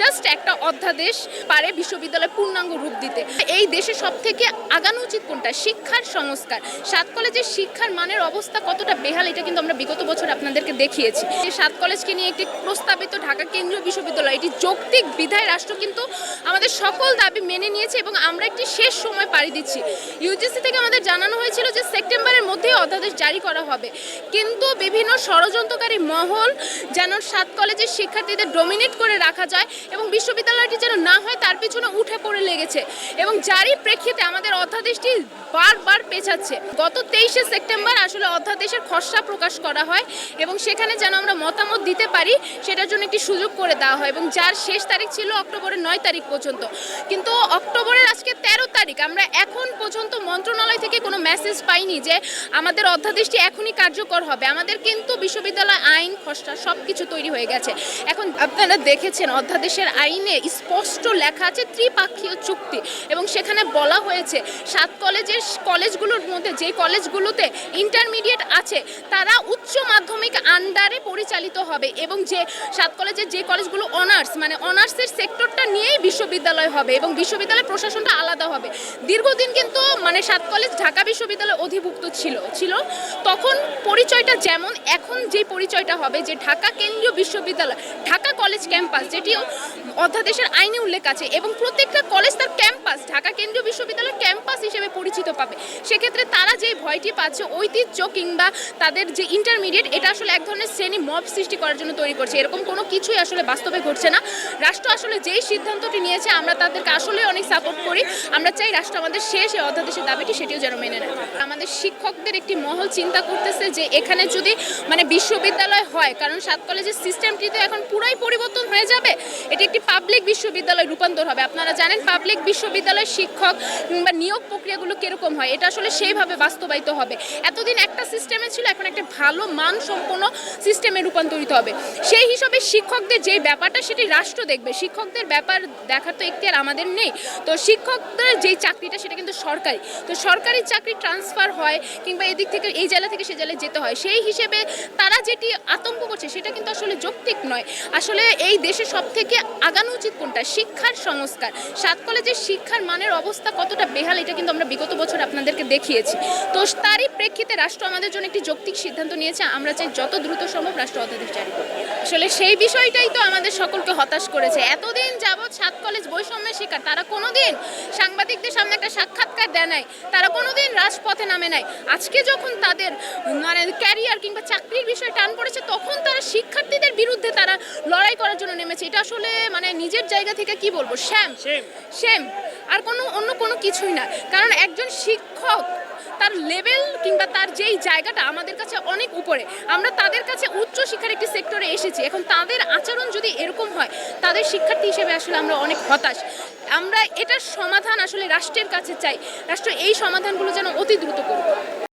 Just একটা অধ্যাদেশ পারে বিশ্ববিদ্যালয় পূর্ণাঙ্গ রূপ দিতে। এই দেশে সব থেকে আগানো উচিত কোনটা? শিক্ষার সংস্কার। সাত কলেজের শিক্ষার মানের অবস্থা কতটা বেহাল, এটা কিন্তু আমরা বিগত বছর আপনাদেরকে দেখিয়েছি। এই সাত কলেজকে নিয়ে একটি প্রস্তাবিত ঢাকা কেন্দ্রীয় বিশ্ববিদ্যালয়, এটি যৌক্তিক বিধায় রাষ্ট্র কিন্তু আমাদের সকল দাবি মেনে নিয়েছে এবং আমরা একটি শেষ সময় পাড়ি দিচ্ছি। ইউজিসি থেকে আমাদের জানানো হয়েছিল যে সেপ্টেম্বরের মধ্যেই অধ্যাদেশ জারি করা হবে। কিন্তু বিভিন্ন ষড়যন্ত্রকারী মহল যেন সাত কলেজের শিক্ষার্থীদের ডোমিনেট করে রাখা যায় এবং বিশ্ববিদ্যালয়টি যেন না হয় তার পিছনে উঠে পড়ে লেগেছে এবং যারই প্রেক্ষিতে আমাদের অধ্যাদেশটি বারবার পেছাচ্ছে। গত তেইশে সেপ্টেম্বর আসলে অধ্যাদেশের খসড়া প্রকাশ করা হয় এবং সেখানে যেন আমরা মতামত দিতে পারি, সেটার জন্য একটি সুযোগ করে দেওয়া হয় এবং যার শেষ তারিখ ছিল অক্টোবরের নয় তারিখ পর্যন্ত। কিন্তু অক্টোবরের আজকে তেরো তারিখ, আমরা এখন পর্যন্ত মন্ত্রণালয় থেকে কোনো মেসেজ পাইনি যে আমাদের অধ্যাদেশটি এখনই কার্যকর হবে। আমাদের কিন্তু বিশ্ববিদ্যালয় আইন, খসড়া সব কিছু তৈরি হয়ে গেছে। এখন আপনারা দেখেছেন অধ্যাদেশের আইনে স্পষ্ট লেখা আছে ত্রিপাক্ষীয় চুক্তি। এবং সেখানে বলা হয়েছে, সাত কলেজের, কলেজগুলোর মধ্যে যে কলেজগুলোতে ইন্টারমিডিয়েট আছে, তারা উচ্চ মাধ্যমিক পরিচালিত হবে এবং যে সাত কলেজের যে কলেজগুলো অনার্স মানে অনার্সের সেক্টরটা নিয়েই বিশ্ববিদ্যালয় হবে এবং বিশ্ববিদ্যালয় প্রশাসনটা আলাদা হবে। দীর্ঘদিন কিন্তু মানে সাত কলেজ ঢাকা বিশ্ববিদ্যালয় অধিভুক্ত ছিল ছিল। তখন পরিচয়টা যেমন, এখন যে পরিচয়টা হবে যে ঢাকা কেন্দ্রীয় বিশ্ববিদ্যালয়, ঢাকা কলেজ ক্যাম্পাস, যেটিও অধ্যাদেশের আইনে উল্লেখ আছে এবং প্রত্যেকটা কলেজ তার ক্যাম্পাস, ঢাকা কেন্দ্রীয় বিশ্ববিদ্যালয় ক্যাম্পাস হিসেবে পরিচিত পাবে। সেক্ষেত্রে তারা যে ভয়টি পাচ্ছে, ঐতিহ্য কিংবা তাদের যে ইন্টারমিডিয়েট এটা আসলে এক ধরনের শ্রেণি মব সৃষ্টি করার জন্য তৈরি করছে। এরকম কোনো কিছুই আসলে বাস্তবে ঘটছে না। রাষ্ট্র আসলে যেই সিদ্ধান্তটি নিয়েছে, আমরা তাদেরকে আসলে অনেক সাপোর্ট করি। আমরা চাই রাষ্ট্র আমাদের শেষ এই অধ্যাদেশের দাবিটি সেটিও যেন মেনে নেয়। আমাদের শিক্ষকদের একটি মহল চিন্তা করতেছে যে, এখানে যদি মানে বিশ্ববিদ্যালয় হয়, কারণ সাত কলেজের সিস্টেমটি তো এখন পুরাই পরিবর্তন হয়ে যাবে। এটি একটি পাবলিক বিশ্ববিদ্যালয় রূপান্তর হবে। আপনারা জানেন পাবলিক বিশ্ববিদ্যালয় শিক্ষক কিংবা নিয়োগ প্রক্রিয়াগুলো কীরকম হয়? এটা আসলে সেইভাবে বাস্তবায়িত হবে। এতদিন একটা সিস্টেমে ছিল, এখন একটা ভালো মান সম্পন্ন সিস্টেমে রূপান্তরিত হবে। সেই হিসাবে শিক্ষকদের যে ব্যাপারটা, সেটি রাষ্ট্র দেখবে। শিক্ষকদের ব্যাপার দেখার তো এখতিয়ার আমাদের নেই। তো শিক্ষকদের যেই চাকরিটা, সেটা কিন্তু সরকারি। তো সরকারি চাকরি ট্রান্সফার হয় কিংবা এদিক থেকে, এই জেলা থেকে সে জেলায় যেতে হয়, সেই হিসেবে তারা যেটি আতঙ্ক করছে, সেটা কিন্তু আসলে যৌক্তিক নয়। আসলে এই দেশে সব থেকে আগানো উচিত কোনটা? শিক্ষার সংস্কার। সাত কলেজের শিক্ষার মানের অবস্থা কতটা বেহাল, এটা কিন্তু আমরা বিগত বছর আপনাদেরকে দেখিয়েছি। তো তারই প্রেক্ষিতে রাষ্ট্র আমাদের জন্য একটি যৌক্তিক সিদ্ধান্ত নিয়েছে। আমরা চাই যত দ্রুত সম্ভব অধ্যাদেশ জারি করবে। আসলে সেই বিষয়টাই তো আমাদের সকলকে হতাশ করেছে। এতদিন যাবৎ সাত কলেজ বৈষম্যের শিকার তারা কোনোদিন সাংবাদিকদের সামনে একটা সাক্ষাৎকার দেয় নাই তারা কোনোদিন রাজপথে নামে নাই। আজকে যখন তাদের মানে ক্যারিয়ার কিংবা চাকরির বিষয়ে টান পড়েছে তখন তারা শিক্ষার্থীদের বিরুদ্ধে তারা লড়াই করার জন্য নেমেছে। এটা আসলে মানে নিজের জায়গা থেকে কি বলব? শ্যাম. শ্যাম। আর কোনো অন্য কোনো কিছুই না। কারণ একজন শিক্ষক তার লেভেল কিংবা তার যেই জায়গাটা আমাদের কাছে অনেক উপরে, আমরা তাদের কাছে উচ্চ শিক্ষার একটি সেক্টরে এসেছি। এখন তাদের আচরণ যদি এরকম হয়, তাদের শিক্ষার্থী হিসেবে আসলে আমরা অনেক হতাশ। আমরা এটার সমাধান আসলে রাষ্ট্রের কাছে চাই। রাষ্ট্র এই সমাধানগুলো যেন অতি দ্রুত করুক।